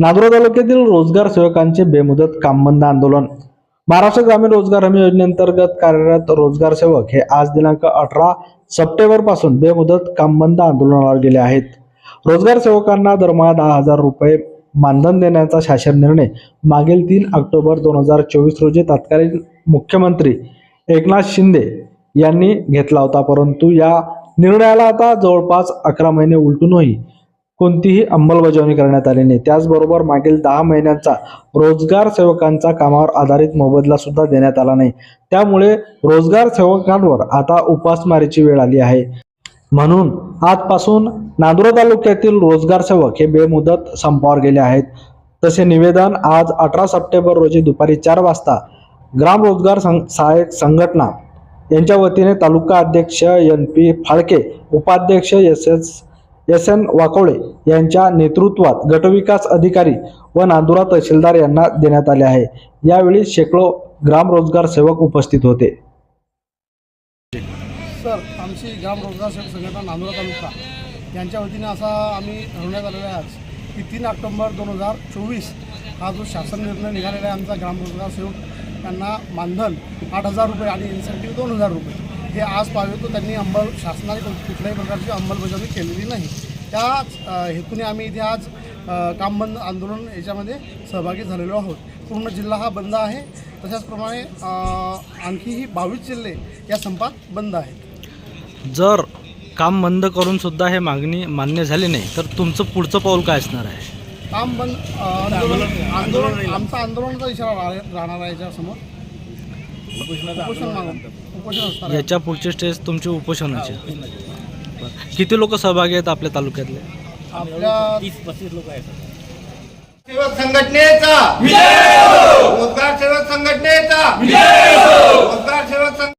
नागरो तालुक्यातील रोजगार सेवकांचे बेमुदत कामबंद आंदोलन. महाराष्ट्र ग्रामीण रोजगार हमी योजनेअंतर्गत कार्यरत रोजगार सेवक हे आज दिनांक अठरा सप्टेंबरपासून बेमुदत कामबंद आंदोलनावर गेले आहेत. रोजगार सेवकांना दरमहा दहा हजार रुपये मानधन देण्याचा शासन निर्णय मागील तीन ऑक्टोबर दोन हजार चोवीस रोजी तत्कालीन मुख्यमंत्री एकनाथ शिंदे यांनी घेतला होता. परंतु या निर्णयाला आता जवळपास अकरा महिने उलटूनही कोणतीही अंमलबजावणी करण्यात आली नाही. त्याचबरोबर मागील दहा महिन्यांचा रोजगार सेवकांचा कामावर आधारित मोबदला सुद्धा देण्यात आला नाही. त्यामुळे रोजगार सेवकांवर आता उपासमारीची वेळ आली आहे. म्हणून आजपासून नांदुरा तालुक्यातील रोजगार सेवक हे बेमुदत संपावर गेले आहेत. तसे निवेदन आज अठरा सप्टेंबर रोजी दुपारी चार वाजता ग्राम रोजगार सं सहाय्यक संघटना यांच्या वतीने तालुका अध्यक्ष एन पी फाळके उपाध्यक्ष S S S N Wakwale यांच्या नेतृत्वात गटविकास अधिकारी व नांदुरा तहसीलदार यांना देण्यात आले आहे. यावेळी शेकडो ग्रामरोजगार सेवक उपस्थित होते. सर आमची ग्रामरोजगार सेवक संघटना नांदुरा तालुका. यांच्या वतीने असा आम्ही ठरवण्यात आलेला आहे आज की तीन ऑक्टोंबर दोन हजार चोवीस हा जो शासन निर्णय निघालेला आहे आमचा ग्रामरोजगार सेवक यांना मानधन आठ हजार रुपये आणि इन्सेंटिव्ह दोन हजार रुपये. हे आज पाहावे तो त्यांनी अंमल शासनाने कुठल्याही प्रकारची अंमलबजावणी केलेली नाही. त्याच हेतूने आम्ही इथे आज काम बंद आंदोलन याच्यामध्ये सहभागी झालेलो आहोत. पूर्ण जिल्हा हा बंद आहे. तशाचप्रमाणे आणखीही बावीस जिल्हे या संपात बंद आहेत. जर काम बंद करून सुद्धा हे मागणी मान्य झाली नाही तर तुमचं पुढचं पाऊल काय असणार आहे? काम बंद आंदोलन आंदोलन आमचा आंदोलनाचा इशारा राह- राहणार आहे याच्यासमोर. उपोषण. याच्या पुढचे स्टेज तुमचे उपोषणाचे. किती लोक सहभागी आहेत आपल्या तालुक्यातले आपल्या सेवक संघटनेचा रोजगार सेवक संघटनेचा